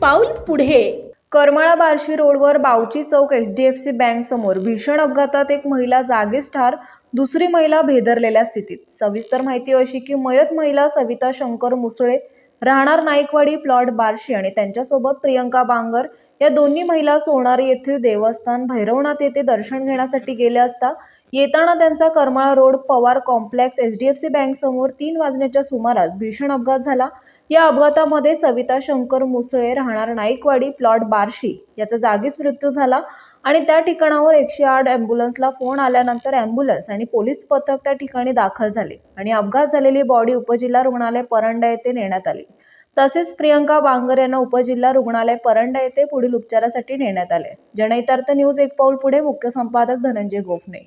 पाऊल पुढे. करमाळा बार्शी रोडवर बावची चौक H D F C bank समोर भीषण अपघातात एक महिला जागीच ठार दुसरी महिला भेदरलेल्या स्थितीत. सविस्तर माहिती अशी की मयत महिला सविता शंकर मुसळे राहणार नाईकवाडी प्लॉट बार्शी आणि त्यांच्यासोबत प्रियंका बांगर या दोन्ही महिला सोनारी येथील देवस्थान भैरवनाथ येथे दर्शन घेण्यासाठी गेल्या असता येताना त्यांचा Karmala road Pawar complex H D F C bank समोर तीन वाजण्याच्या सुमारास भीषण अपघात झाला. या अपघातामध्ये सविता शंकर मुसळे राहणार नाईकवाडी प्लॉट बार्शी याचा जागीच मृत्यू झाला आणि त्या ठिकाणावर एकशे आठ ॲम्ब्युलन्सला फोन आल्यानंतर ॲम्ब्युलन्स आणि पोलीस पथक त्या ठिकाणी दाखल झाले आणि अपघात झालेली बॉडी उपजिल्हा रुग्णालय परंडा येथे नेण्यात आली. तसेच प्रियंका बांगर यांना उपजिल्हा रुग्णालय परंडा येथे पुढील उपचारासाठी नेण्यात आले. जनहितार्थ न्यूज एक पाऊल पुढे मुख्य संपादक धनंजय गोफणे.